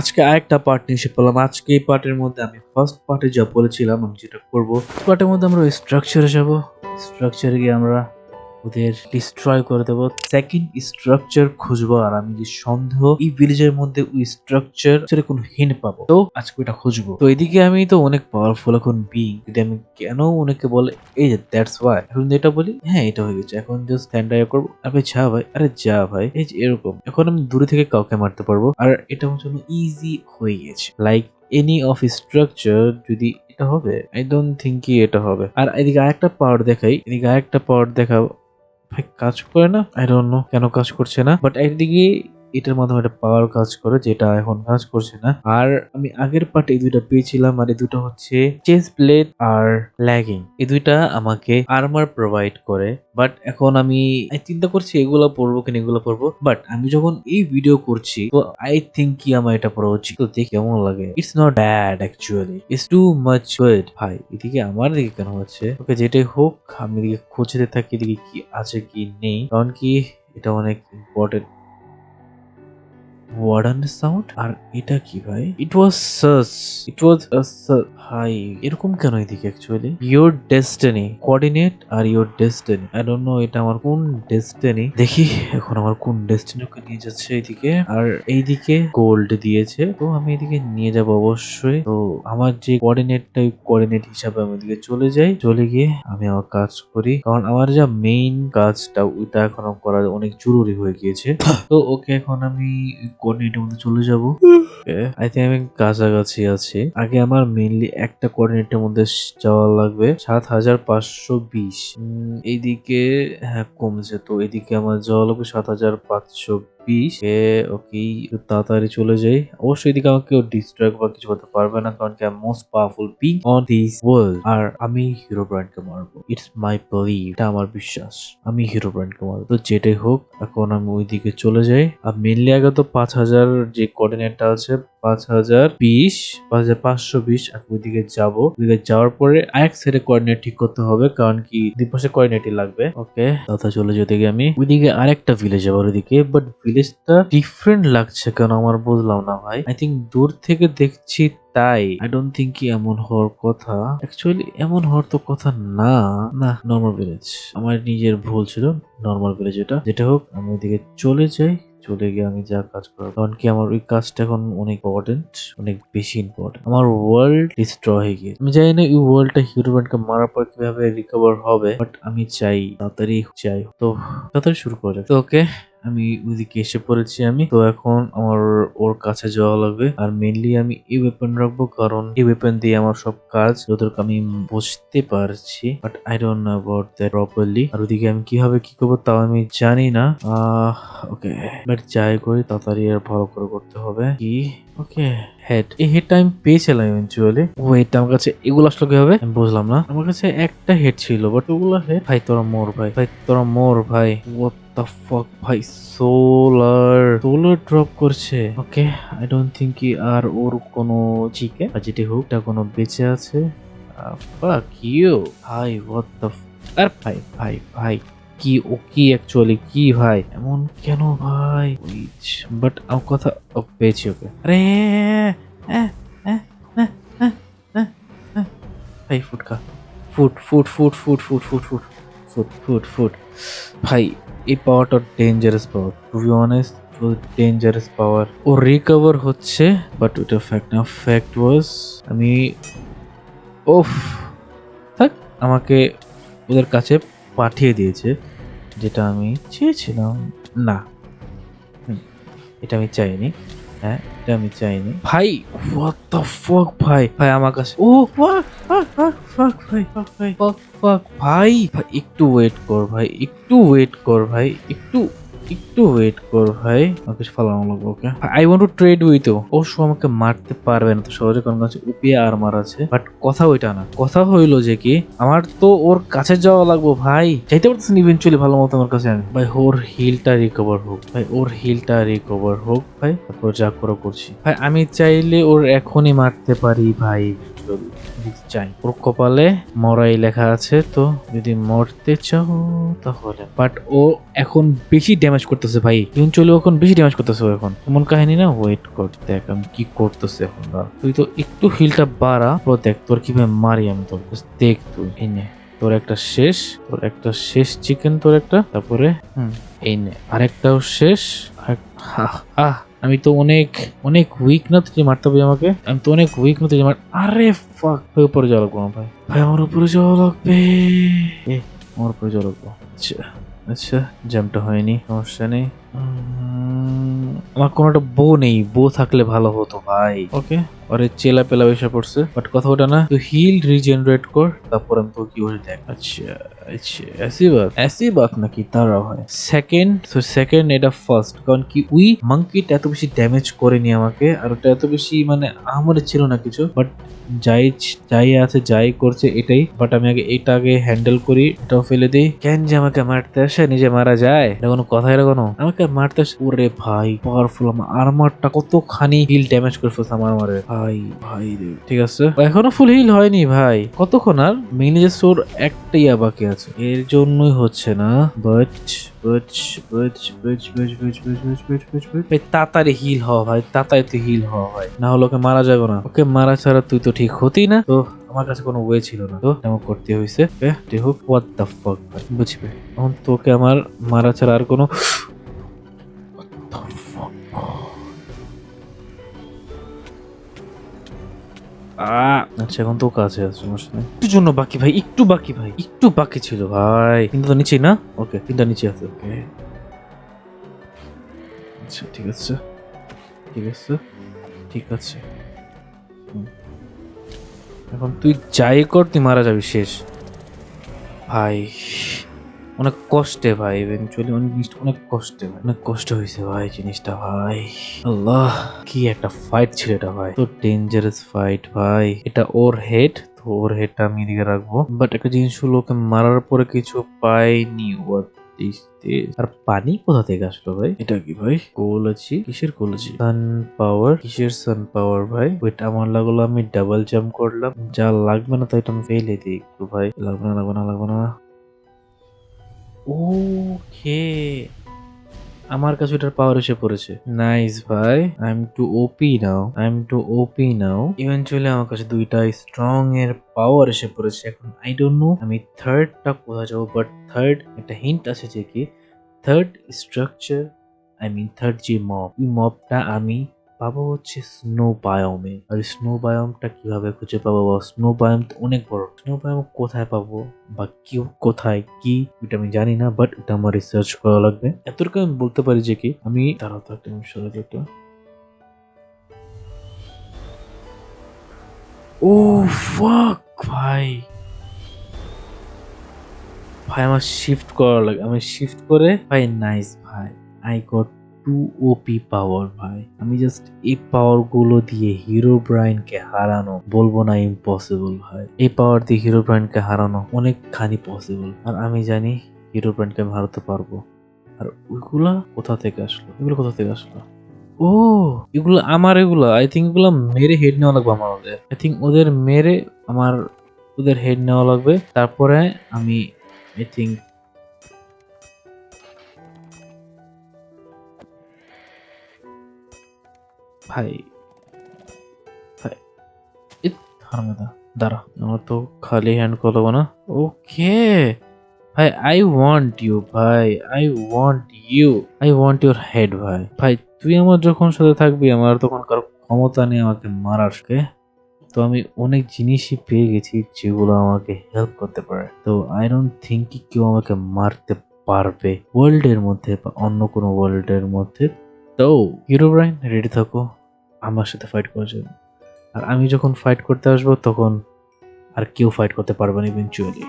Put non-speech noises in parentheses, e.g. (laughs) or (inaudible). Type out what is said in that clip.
আজকে আরেকটা পার্ট নিয়ে এসে পেলাম আজকে এই পার্টের মধ্যে আমি ফার্স্ট পার্টে যা বলেছিলাম, আমি যেটা করব পার্টের মধ্যে আমরা স্ট্রাকচারে যাব। স্ট্রাকচারে গিয়ে আমরা ওদের ডিস্ট্রয় করে দেবো। সেকেন্ড স্ট্রাকচার খুঁজবো আর আমি যে সন্দেহ, এই ভিলেজের মধ্যে ওই স্ট্রাকচার সেটা কোনো হিন্ট পাবো। তো আজকে ওটা খুঁজবো। তো এদিকে আমি তো অনেক পাওয়ারফুল এখন বি যদি আমি কেন অনেকে বলে, এই যে দ্যাটস ওয়াই এখন এটা বলি হ্যাঁ এটা হয়ে গেছে। এখন জাস্ট স্ট্যান্ড আই করব। আরে যা ভাই, আরে যা ভাই, এই যে এরকম। এখন আমি দূরে থেকে কাউকে মারতে পারব। আর এটা আমার জন্য ইজি হয়ে গেছে। লাইক এনি অফ স্ট্রাকচার যদি এটা হবে আই ডোন্ট থিঙ্ক কি এটা হবে। আর এদিকে আরেকটা পাওয়ার দেখাই। এদিকে আরেকটা পাওয়ার ভাই কাজ করে না? আই ডোন্ট নো কেন কাজ করছে না? বাট একদিকে এটার মাধ্যমে একটা পাওয়ার কাজ করে যেটা এখন কাজ করছে না। আর আমি আগের পার্টে এই দুইটা পেয়েছিলাম আর এই দুটো হচ্ছে চেস প্লেট আর ল্যাগিং এই দুইটা আমাকে আর্মার প্রোভাইড করে বাট এখন আমি চিন্তা করছি এগুলো পড়ব কিনা, এগুলো পড়ব বাট আমি যখন এই ভিডিও করছি, তো আই থিঙ্ক কি আমার এটা পড়া উচিত? তো দেখি কেমন লাগে। It's not bad actually it's too much good ভাই, এদিকে আমার দিকে কেন হচ্ছে? ওকে যেটাই হোক, আমি এদিকে খুঁজতে থাকি, এদিকে কি আছে, কি নেই। কারণ কি, এটা অনেক ইম্পর্টেন্ট ওয়ার্ডান সাউন্ড আর এটা কি ভাই? ইট ওয়াজ সার্চ ইট ওয়াজ হাই এরকম কেন এদিকে actually your destiny coordinate R your destiny I don't know এটা আমার কোন ডেস্টিনি দেখি এখন আমার কোন ডেস্টিনি ওকে নিয়ে যাচ্ছে এইদিকে আর এইদিকে গোল্ড দিয়েছে। তো আমি এদিকে নিয়ে যাব অবশ্যই। তো আমার যে কোঅর্ডিনেটটা ওই কোঅর্ডিনেট হিসাবে আমি এদিকে চলে যাই। চলে গিয়ে আমি আমার কাজ করি। কারণ আমার যা মেইন কাজটা ওইটা এখন করা অনেক জরুরি হয়ে গিয়েছে। তো ওকে এখন আমি কোঅর্ডিনেটের মধ্যে চলে যাব? (laughs) আই থিঙ্ক আমি কাছাকাছি আছি। আগে আমার মেইনলি একটা কোঅর্ডিনেটের মধ্যে যাওয়া লাগবে। সাত হাজার পাঁচশো বিশ। এইদিকে হ্যাঁ কমছে তো। এদিকে আমার যাওয়া লাগবে সাত হাজার পাঁচশো বিশ ওকে তাড়াতাড়ি চলে যাই। অবশ্যই এদিকে আমাকে কেউ ডিস্ট্রাক্ট বা কিছু করতে পারবে না, কারণ কি most powerful being on this world আর আমি হিরো ব্র্যান্ডকে মারবো। ইটস মাই বিলিভ এটা আমার বিশ্বাস। আমি হিরো ব্র্যান্ডকে মারবো। তো যেটাই হোক, এখন আমি ওইদিকে চলে যাই। আর মেনলি আগে তো পাঁচ হাজার যে কোঅর্ডিনেটটা আছে, পাঁচ হাজার বিশ, পাঁচ হাজার পাঁচশো বিশ আমি ওইদিকে যাব। ওইদিকে যাওয়ার পরে আরেক সাইডে কোঅর্ডিনেট ঠিক করতে হবে, কারণ কি, দুই পাশে কোঅর্ডিনেটই লাগবে। ওকে তথা চলে যেতে গিয়ে আমি। ওইদিকে আরেকটা ভিলেজ যাব ওইদিকে বাট ভিলেজটা ডিফারেন্ট লাগছে কেন আমার বুঝলাম না ভাই। আই থিঙ্ক দূর থেকে দেখছি তাই। আই ডোন্ট থিঙ্ক কি এমন হওয়ার কথা। অ্যাকচুয়ালি এমন হওয়ার তো কথা না। না নর্মাল ভিলেজ আমার নিজের ভুল ছিল নর্মাল ভিলেজ এটা। যেটা হোক, আমি ওইদিকে চলে যাই। চলে গিয়ে আমি যা কাজ করব কারণ কি আমার ওই কাজটা এখন অনেক ইম্পর্টেন্ট অনেক বেশি ইম্পর্টেন্ট আমার ওয়ার্ল্ড ডিস্ট্রয় হয়ে গিয়েছে। আমি জানি না এই ওয়ার্ল্ডটা হিরোব্যান্ডকে মারার পর কীভাবে রিকভার হবে বাট আমি চাই, তাড়াতাড়ি চাই তো, তাড়াতাড়ি শুরু করা যাক। ওকে আমি ওইদিকে এসে পড়েছি আমি। তো এখন আমার ওর কাছে যাওয়া লাগবে। আর মেনলি আমি এই ওয়েপন রাখব কারণ এই ওয়েপন দিয়ে আমার সব কাজ যতটুকু আমি বুঝতে পারছি but I don't know about that properly আর ওদিকে আমি কীভাবে কি করব তাও আমি জানি না। ওকে বাট যাই করি, তাড়াতাড়ি আর ভালো করে করতে হবে। কি? ওকে হেড এই হেডটা আমি পেয়েছিলাম ইভেনচুয়ালি ওয়েট আমার কাছে এগুলো আসলে কি হবে আমি বুঝলাম না। আমার কাছে একটা হেড ছিল বাট ওগুলো হেড ভাই, তোরা মোর ভাই। ভাই, তোরা মোর ভাই। The fuck? ভাই সোলার সোলার ড্রপ করছে। ওকে আই ডোন্ট থিঙ্ক কি আর ওর কোনো চিকে আর যেটি হোক তা কোনো বেঁচে আছে। ফাক ইউ ভাই the f- আর ভাই ভাই ভাই, কি ও কি অ্যাকচুয়ালি কি ভাই? এমন কেন ভাই? বাট আমার কথা, ও, পেয়েছি ওকে। আরে। ভাই, ফুটকা। ফুট ফুট ফুট ফুট ফুট ফুট ফুট ফুট ফুট ফুট। ভাই এই পাওয়ারটা dangerous power to be honest dangerous power O recover হচ্ছে বাট ওটা ফ্যাক্ট না ফ্যাক্ট ওয়াজ আমি ওফ থাক, আমাকে ওদের কাছে পাঠিয়ে দিয়েছে, যেটা আমি চেয়েছিলাম। না। এটা আমি চাইনি। হ্যাঁ আমি চাইনি। ভাই হোয়াট দ্য fuck, ভাই? ভাই, আমার কাছে ও ফাক ফাক fuck ভাই ফাক ভাই ফাক ভাই। একটু ওয়েট কর, ভাই, একটু ওয়েট কর, ভাই, একটু একটু ওয়েট কর ভাই, আমাকে ফালানো লাগবে okay I want to trade with ও অবশ্য আমাকে মারতে পারবে না, তো সহজে কারণ কাছে উপিয়ে আর্মার আছে। বাট কথা ওইটা না। কথা হইল যে কি, আমার তো ওর কাছে যাওয়া লাগবো ভাই। যাইতে পারতেছেন ইভেনচুয়ালি ভালো মতো আমার কাছে আমি ভাই, ওর হিলটা রিকভার হোক। ভাই, ওর হিলটা রিকভার হোক। ভাই, তারপর যা করে করছি। ভাই, আমি চাইলে ওর এখনই মারতে পারি ভাই চাই। ওর কপালে মরাই লেখা আছে তো যদি মরতে চাও তাহলে। বাট ও এখন বেশি ড্যামেজ করতেছে ভাই। ইভেনচুয়ালি এখন বেশি ড্যামেজ করতেছে এখন। এমন কাহিনী না ওয়েট কর দেখ আমি কি করতেছে এখন তুই তো একটু হিলটা বাড়া। ও দেখ তোর কীভাবে মারি আমি তোর দেখ তুই এই নে। তোর একটা শেষ তোর একটা শেষ চিকেন তোর একটা তারপরে হুম এই নে। আরেকটাও শেষ আহ, আহ। আমি তো অনেক অনেক উইক না তুই মারতে হবে আমাকে। আমি তো অনেক উইক না তুই মার আরে ফাক ভাই, উপরে যাওয়া লাগবো ভাই। ভাই, আমার উপরে যাওয়া লাগবে। আমার উপরে যাওয়া লাগবো। আচ্ছা আচ্ছা জ্যামটা হয়নি, সমস্যা নেই। আমার কোনো একটা বউ নেই। বউ থাকলে ভালো হতো, ভাই। ওকে আরে চেলা পেলা এসে পড়ছে বাট কথা ওটা না তুই হিল রিজেনারেট কর তারপর আমি তো কি বলে দেখ আচ্ছা আচ্ছা ऐसी बात ऐसी बात নাকি তারা হয় সেকেন্ড তো সেকেন্ড এটা ফার্স্ট কারণ কি উই মাঙ্কিটা এত বেশি ড্যামেজ করেনি আমাকে আর ওটা এত বেশি মানে আমার ছিল না কিছু বাট যাই যাই আছে যাই করছে এটাই বাট আমি আগে এটা আগে হ্যান্ডেল করি এটাও ফেলে দিই কেন যে আমাকে মারতে আসে নিজে মারা যায় এটা কোনো কথা এটা কোনো আমাকে মারতে আসে ওরে ভাই পাওয়ারফুল আমার আর্মারটা কতখানি হিল ড্যামেজ করে ফেলছে আমার মারে ভাই ভাই রে ঠিক আছে এখনও ফুল হিল হয়নি ভাই কতক্ষণ আর মিনিজের সোর একটাই বাকি আছে এর জন্যই হচ্ছে না বাট তাড়াতাড়ি হিল হওয়া ভাই তাড়াতাড়ি তুই হিল হওয়া ভাই না হলে ওকে মারা যাবে না ওকে মারা ছাড়া তুই তো ঠিক হতি না তো আমার কাছে কোনো ওয়ে ছিল না তো এমন করতে হয়েছে হোয়াট দ্য ফক ভাই বুঝবে এখন তোকে আমার মারা ছাড়া আর কোনো আচ্ছা এখন তো কাছে আছে সমস্যা নেই। একটু জন্য বাকি ভাই একটু বাকি ভাই একটু বাকি ছিল ভাই। কিন্তু তো নিচে না? ওকে তিনটা নিচে আছে ওকে। আচ্ছা ঠিক আছে। ঠিক আছে ঠিক আছে। এখন তুই যাই কর তুই মারা যাবি শেষ। ভাই অনেক কষ্টে ভাই ইভেনচুয়ালি অনেক জিনিসটা অনেক কষ্টে ভাই অনেক কষ্ট হয়েছে ভাই জিনিসটা ভাই। আল্লাহ কি একটা ফাইট ছিল এটা ভাই। তো ডেঞ্জারাস ফাইট ভাই। এটা ওর হেড তো ওর হেডটা আমি এদিকে রাখব। বাট একটা জিনিস হলো ওকে মারার পরে কিছু পাইনি this? আর পানি কোথা থেকে আসলো ভাই? এটা কি ভাই? কোলজি কিসের কোলজি সান পাওয়ার কিসের সান পাওয়ার ভাই? ওইটা আমার লাগল আমি ডাবল জাম্প করলাম। যা লাগবে না তাই তো আমি ফেলে দিই একটু ভাই। লাগবে না লাগবে না লাগবে না। ওকে আমার কাছে ওটার পাওয়ার এসে পড়েছে। নাইস ভাই। I am too OP now I am too OP now eventually আমার কাছে দুইটা স্ট্রং এর পাওয়ার এসে পড়েছে। এখন আই ডোন্ট নো আমি থার্ডটা কোথায় যাব? বাট থার্ড একটা হিন্ট আছে যে কি? Third structure I mean third যে মব ওই মবটা আমি পাবো হচ্ছে স্নো বায়োমে আর স্নো বায়োমটা কীভাবে খুঁজে পাবো? বা স্নো বায়োম তো অনেক বড়। স্নো বায়োম কোথায় পাবো? বা কেউ কোথায় কি? এটা আমি জানি না বাট এটা আমার রিসার্চ করা লাগবে। এতটুকু আমি বলতে পারি যে কি, আমি দাঁড়াও তো একটা নিমিষ দাঁড়াও তো একটা। ও ফাক ভাই। ভাই, আমার শিফট করা লাগে। আমি শিফট করে, ভাই নাইস ভাই। I got too OP power ভাই। আমি জাস্ট এই পাওয়ারগুলো দিয়ে হিরো ব্রাইনকে হারানো, বলব না ইম্পসিবল ভাই। এই পাওয়ার দিয়ে হিরো ব্রাইনকে হারানো অনেকখানি পসিবল আর আমি জানি হিরো ব্রাইনকে আমি হারাতে পারব। আর ওইগুলা কোথা থেকে আসলো? এগুলো কোথা থেকে আসলো? ও, এগুলো আমার এগুলো। আই থিঙ্ক এগুলো মেরে হেড নেওয়া লাগবে আমার ওদের। আই থিঙ্ক ওদের মেরে আমার ওদের হেড নেওয়া লাগবে। তারপরে আমি আই থিঙ্ক ভাই। ভাই হারামজাদা, দাঁড়া। আমার তো খালি হ্যান্ড করব না। ওকে। ভাই আই ওয়ান্ট ইউ ভাই I want you I want your head ভাই। ভাই তুই আমার যখন সাথে থাকবি আমার তখন কারও ক্ষমতা নেই আমাকে মারারকে তো আমি অনেক জিনিসই পেয়ে গেছি যেগুলো আমাকে হেল্প করতে পারে। তো আই ডোন্ট থিঙ্ক কি কেউ আমাকে মারতে পারবে ওয়ার্ল্ডের মধ্যে বা অন্য কোনো ওয়ার্ল্ডের মধ্যে। তো হিরো ব্রাইন রেডি থাকো। আমার সাথে ফাইট করার জন্য। আর আমি যখন ফাইট করতে আসব, তখন আর কেউ ফাইট করতে পারবে না ইভেনচুয়ালি